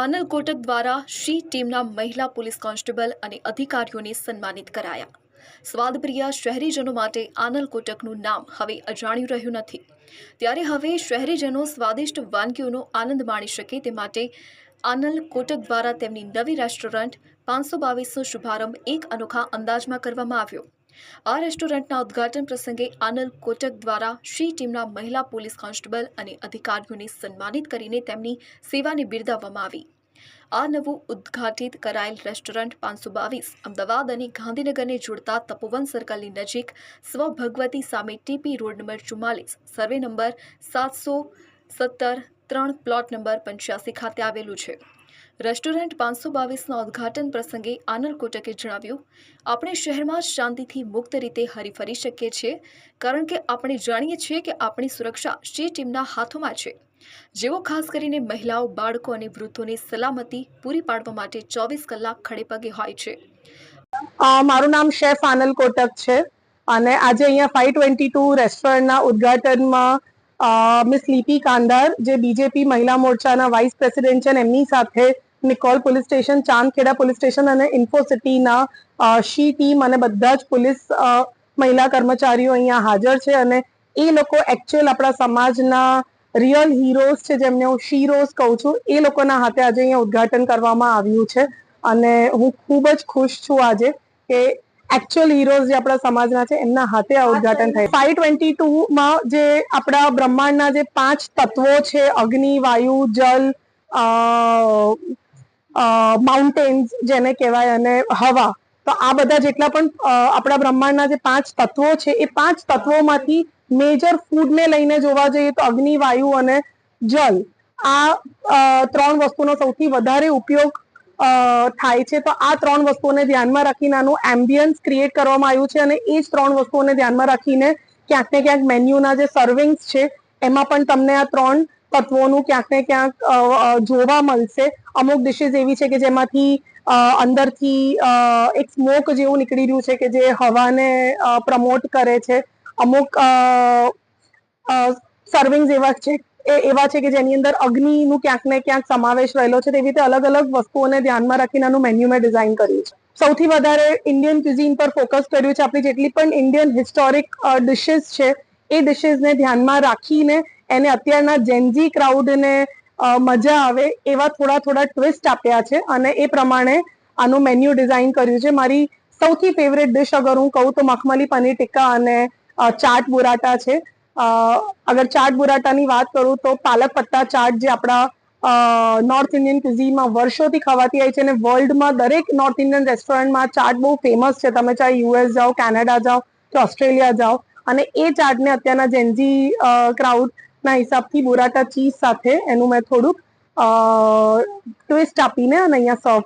આનલ કોટક દ્વારા શી ટીમના મહિલા પોલીસ કોન્સ્ટેબલ અને અધિકારીઓને સન્માનિત કરાયા. સ્વાદપ્રિય શહેરીજનો માટે આનલ કોટકનું નામ હવે અજાણ્યું રહ્યું નથી. ત્યારે હવે શહેરીજનો સ્વાદિષ્ટ વાનગીઓનો આનંદ માણી શકે તે માટે આનલ કોટક દ્વારા તેમની નવી રેસ્ટોરન્ટ પાંચસો બાવીસનો શુભારંભ એક અનોખા અંદાજમાં કરવામાં આવ્યો. આ રેસ્ટોરન્ટના ઉદ્ઘાટન પ્રસંગે આનંદ કોટક દ્વારા શ્રી ટીમના મહિલા પોલીસ કોન્સ્ટેબલ અને અધિકારીઓને સન્માનિત કરીને તેમની સેવાને બિરદાવવામાં આવી. આ નવું ઉદ્ઘાટિત કરાયેલ રેસ્ટોરન્ટ પાંચસો બાવીસ અમદાવાદ અને ગાંધીનગરને જોડતા તપોવન સર્કલની નજીક સ્વભગવતી સામે ટીપી રોડ નંબર ચુમ્માલીસ, સર્વે નંબર સાતસો સત્તર, ત્રણ પ્લોટ નંબર પંચ્યાસી ખાતે આવેલું છે. રેસ્ટોરન્ટ પાંચસો બાવીસના ઉદ્ઘાટન પ્રસંગે આનંદ કોટકે જણાવ્યું, આપણે શહેરમાં શાંતિથી મુક્ત રીતે હરીફરી શકીએ છીએ, કારણ કે આપણે જાણીએ છીએ કે આપણી સુરક્ષા સી ટીમના હાથોમાં છે. જેઓ ખાસ કરીને મહિલાઓ, બાળકો અને વૃદ્ધોની સલામતી પૂરી પાડવા માટે ચોવીસ કલાક ખડેપગે હોય છે. મારું નામ શેફ આનલ કોટક છે અને આજે અહીંયા ફાઈવ ટ્વેન્ટી ટુ રેસ્ટોરન્ટના ઉદઘાટનમાં મિસ લીપી કાંદાર, જે બીજેપી મહિલા મોરચાના વાઇસ પ્રેસિડેન્ટ છે એમની સાથે Nikol police station, Chandkheda police station અને ઇન્ફોસિટીના શી ટીમ અને બધા જ પોલીસ મહિલા કર્મચારીઓ અહીંયા હાજર છે અને એ લોકો એકચ્યુઅલ આપણા સમાજના રિયલ હીરોઝ છે જેમને હું શીરોઝ કહું છું, એ લોકોના હાથે આજે અહીંયા ઉદ્ઘાટન કરવામાં આવ્યું છે. અને હું ખૂબ જ ખુશ છું આજે કે એકચ્યુઅલ હીરોઝ જે આપણા સમાજના છે, એમના હાથે આ ઉદ્ઘાટન થાય. ફાઈવ ટ્વેન્ટી ટુ માં જે આપણા બ્રહ્માંડના જે પાંચ તત્વો છે, અગ્નિ, વાયુ, જલ માઉન્ટેન્સ જેને કહેવાય અને હવા. તો આ બધા જેટલા પણ આપણા બ્રહ્માંડના જે પાંચ તત્વો છે, એ પાંચ તત્વોમાંથી મેજર ફૂડને લઈને જોવા જઈએ તો અગ્નિ, વાયુ અને જલ. આ ત્રણ વસ્તુનો સૌથી વધારે ઉપયોગ થાય છે. તો આ ત્રણ વસ્તુઓને ધ્યાનમાં રાખીને આનું એમ્બિયન્સ ક્રિએટ કરવામાં આવ્યું છે અને એ જ ત્રણ વસ્તુઓને ધ્યાનમાં રાખીને ક્યાંક ને ક્યાંક મેન્યુના જે સર્વિંગ્સ છે, એમાં પણ તમને આ ત્રણ તત્વોનું ક્યાંક ને ક્યાંક જોવા મળશે. અમુક ડિશિસ એવી છે કે જેમાંથી અંદરથી એક સ્મોક જેવું નીકળી રહ્યું છે કે જે હવાને પ્રમોટ કરે છે. અમુક સર્વિંગ્સ એવા છે, એ, એવા છે કે જેની અંદર અગ્નિનું ક્યાંક ને ક્યાંક સમાવેશ રહેલો છે. તેવી રીતે અલગ અલગ વસ્તુઓને ધ્યાનમાં રાખીને આનું મેન્યુ મેં ડિઝાઇન કર્યું છે. સૌથી વધારે ઇન્ડિયન ક્યુઝિન પર ફોકસ કર્યું છે આપણી જેટલી પણ ઇન્ડિયન હિસ્ટોરિક ડિશિસ છે, એ ડિશિસને ધ્યાનમાં રાખીને એને અત્યારના જેનજી ક્રાઉડને મજા આવે એવા થોડા થોડા ટ્વિસ્ટ આપ્યા છે અને એ પ્રમાણે આનું મેન્યુ ડિઝાઇન કર્યું છે. મારી સૌથી ફેવરેટ ડિશ અગર હું કહું તો મખમલી પનીર ટિક્કા અને ચાટ બુરાટા છે. અગર ચાટ બુરાટાની વાત કરું તો પાલક પત્તા ચાટ જે આપણા નોર્થ ઇન્ડિયન ક્યુઝીમાં વર્ષોથી ખવાતી આવી છે અને વર્લ્ડમાં દરેક નોર્થ ઇન્ડિયન રેસ્ટોરન્ટમાં ચાટ બહુ ફેમસ છે. તમે ચાહે યુએસ જાઓ કેનેડા જાઓ કે ઓસ્ટ્રેલિયા જાઓ. અને એ ચાટને અત્યારના જેન્ઝી ક્રાઉડના હિસાબથી બુરાટા ચીઝ સાથે એનું મેં થોડુંક ટ્વિસ્ટ આપીને અને અહીંયા સર્વ